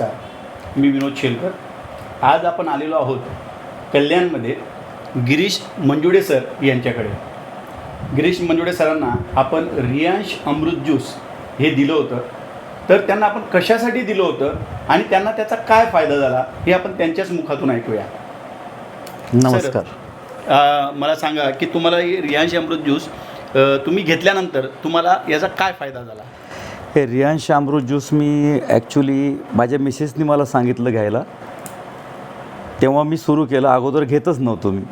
मी विनोद शेलकर. आज आपण आलेलो आहोत कल्याणमध्ये गिरीश मंजुडे सर यांच्याकडे. गिरीश मंजुडे सरांना आपण रियांश अमृत ज्यूस हे दिलं होतं. तर त्यांना आपण कशासाठी दिलं होतं आणि त्यांना त्याचा काय फायदा झाला हे आपण त्यांच्याच मुखातून ऐकूया. नमस्कार. मला सांगा की तुम्हाला हे रियांश अमृत ज्यूस तुम्ही घेतल्यानंतर तुम्हाला याचा काय फायदा झाला? हे रियांश अमृत ज्यूस मी ॲक्च्युली माझ्या मिसेसनी मला सांगितलं घ्यायला. तेव्हा मी सुरू केलं. अगोदर घेतच नव्हतो मी.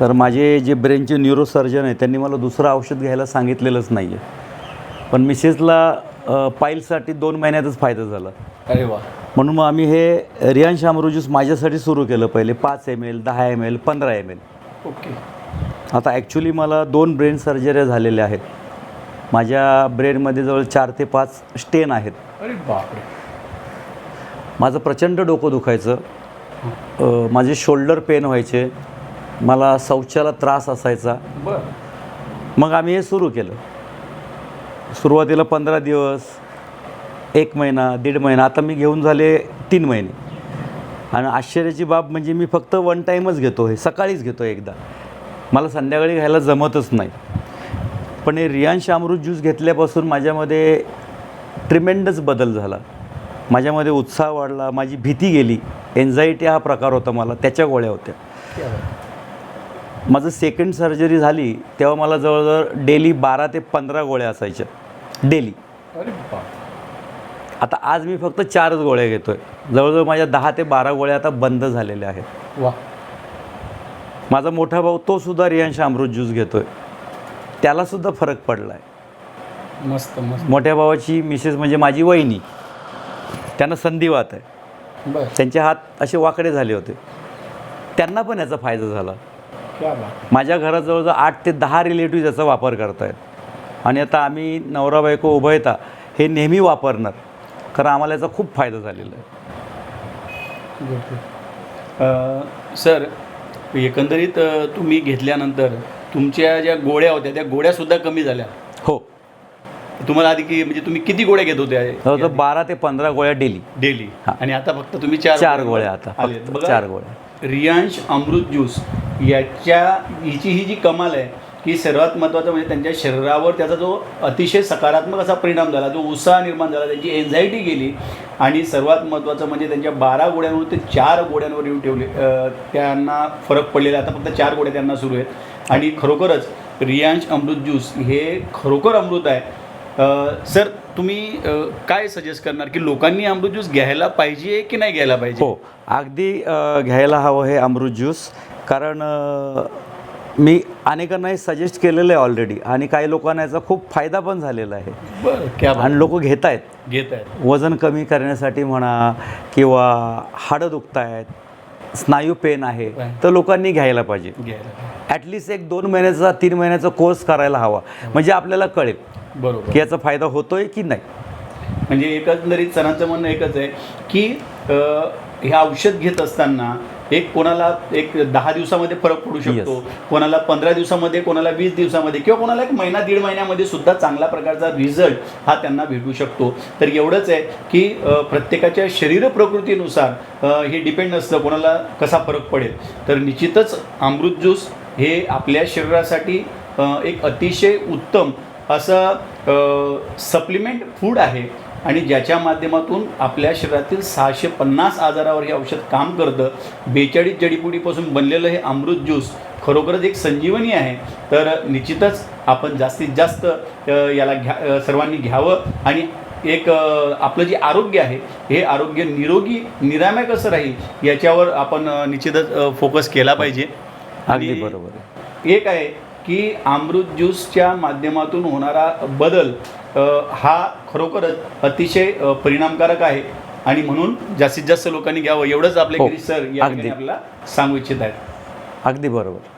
तर माझे जे ब्रेनचे न्यूरोसर्जन आहे त्यांनी मला दुसरं औषध घ्यायला सांगितलेलंच नाही आहे पण मिसेसला पाईलसाठी दोन महिन्यातच फायदा झाला. अरे वा. म्हणून मग आम्ही हे रियांश अमृत ज्यूस माझ्यासाठी सुरू केलं पहिले. पाच एम एल दहा एम एल पंधरा एम एल ओके. आता ॲक्च्युली मला दोन ब्रेन सर्जऱ्या झालेल्या आहेत. माझ्या ब्रेनमध्ये जवळ चार ते पाच स्टेन आहेत. अरे बापरे. माझं प्रचंड डोकं दुखायचं. माझे शोल्डर पेन व्हायचे. मला शौचाला त्रास असायचा. मग आम्ही हे सुरू केलं. सुरुवातीला पंधरा दिवस एक महिना दीड महिना. आता मी घेऊन झाले तीन महिने. आणि आश्चर्याची बाब म्हणजे मी फक्त वन टाईमच घेतो हे. सकाळीच घेतो एकदा. मला संध्याकाळी घ्यायला जमतच नाही. पण हे रियांश अमृत ज्यूस घेतल्यापासून माझ्यामध्ये ट्रिमेंडस बदल झाला. माझ्यामध्ये उत्साह वाढला माझी भीती गेली. एन्झायटी हा प्रकार होता मला त्याच्या गोळ्या होत्या. माझं सेकंड सर्जरी झाली तेव्हा मला जवळजवळ डेली बारा ते पंधरा गोळ्या असायच्या. डेली आता आज मी फक्त चारच गोळ्या घेतो आहे जवळजवळ माझ्या दहा ते बारा गोळ्या आता बंद झालेल्या आहेत. वा. माझा मोठा भाऊ तो सुद्धा रियांश अमृत ज्यूस घेतो आहे त्यालासुद्धा फरक पडला आहे मस्त मस्त. मोठ्या भावाची मिसेस म्हणजे माझी वहिनी. त्यांना संधिवात आहे त्यांचे हात असे वाकडे झाले होते. त्यांना पण याचा फायदा झाला. माझ्या घरात जवळजवळ आठ ते दहा रिलेटिव्ह याचा वापर करतायत. आणि आता आम्ही नवरा बायको उभयता हे नेहमी वापरणार. कारण आम्हाला याचा खूप फायदा झालेला आहे. सर एकंदरीत तुम्ही घेतल्यानंतर तुमच्या ज्या गोळ्या होत्या त्या गोळ्यासुद्धा कमी झाल्या. हो. तुम्हाला आधी की म्हणजे तुम्ही किती गोळ्या घेत होत्या जवळजवळ बारा ते पंधरा गोळ्या डेली. डेली. हा. आणि आता फक्त तुम्ही चार चार गोळ्या आता चार गोळ्या. रियांश अमृत ज्यूस याच्या हिची ही जी कमाल आहे की सर्वात महत्त्वाचं म्हणजे त्यांच्या शरीरावर त्याचा जो अतिशय सकारात्मक असा परिणाम झाला जो उत्साह निर्माण झाला त्यांची एन्झायटी गेली आणि सर्वात महत्त्वाचं म्हणजे त्यांच्या बारा गोळ्यांवर ते चार गोळ्यांवर येऊन ठेवले. त्यांना फरक पडलेला आहे. आता फक्त चार गोळ्या त्यांना सुरू आहेत. आणि खरोखरच रियांश अमृत ज्यूस हे खरोखर अमृत आहे. सर तुम्ही काय सजेस्ट करणार की लोकांनी अमृत ज्यूस घ्यायला पाहिजे की नाही घ्यायला पाहिजे? हो अगदी घ्यायला हवं हे अमृत ज्यूस. कारण मी अनेकांना हे सजेस्ट केलेलं आहे ऑलरेडी आणि काही लोकांना याचा खूप फायदा पण झालेला आहे. आणि लोक घेत आहेत घेत आहेत वजन कमी करण्यासाठी म्हणा किंवा हाडं दुखत आहेत स्नायू पेन आहे तर लोकांनी घ्यायला पाहिजे. ॲटलिस्ट एक दोन महिन्याचा तीन महिन्याचा कोर्स करायला हवा. म्हणजे आपल्याला कळेल बरोबर. की याचा फायदा होतोय की नाही. म्हणजे एकंदरीत सरांचं म्हणणं एकच आहे की हे औषध घेत असताना एक कोणाला एक दहा दिवसामध्ये फरक पडू शकतो कोणाला पंधरा दिवसामध्ये कोणाला वीस दिवसामध्ये किंवा कोणाला एक महिना दीड महिन्यामध्ये सुद्धा चांगला प्रकारचा रिझल्ट हा त्यांना भेटू शकतो. तर एवढंच आहे की प्रत्येकाच्या शरीर प्रकृतीनुसार हे डिपेंड असतं कोणाला कसा फरक पडेल. तर निश्चितच अमृत ज्यूस हे आपल्या शरीरासाठी एक अतिशय उत्तम असं सप्लिमेंट फूड आहे. आणि ज्याच्या माध्यमातून आपल्या शरीरातील सहाशे पन्नास आजारावर हे औषध काम करतं. बेचाळीस जडीबुटीपासून बनलेलं हे अमृत ज्यूस खरोखरच एक संजीवनी आहे. तर निश्चितच आपण जास्तीत जास्त याला घ्या सर्वांनी घ्यावं आणि एक आपलं जे आरोग्य आहे हे आरोग्य निरोगी निरामय कसं राहील याच्यावर आपण निश्चितच फोकस केला पाहिजे. अगदी आणि बरोबर एक आहे की अमृत ज्यूसच्या माध्यमातून होणारा बदल हा खरोखरच अतिशय परिणामकारक आहे. आणि म्हणून जास्तीत जास्त लोकांनी घ्यावं एवढंच आपले हो, गिरीश सर या आपल्याला सांगू इच्छित आहेत. अगदी बरोबर.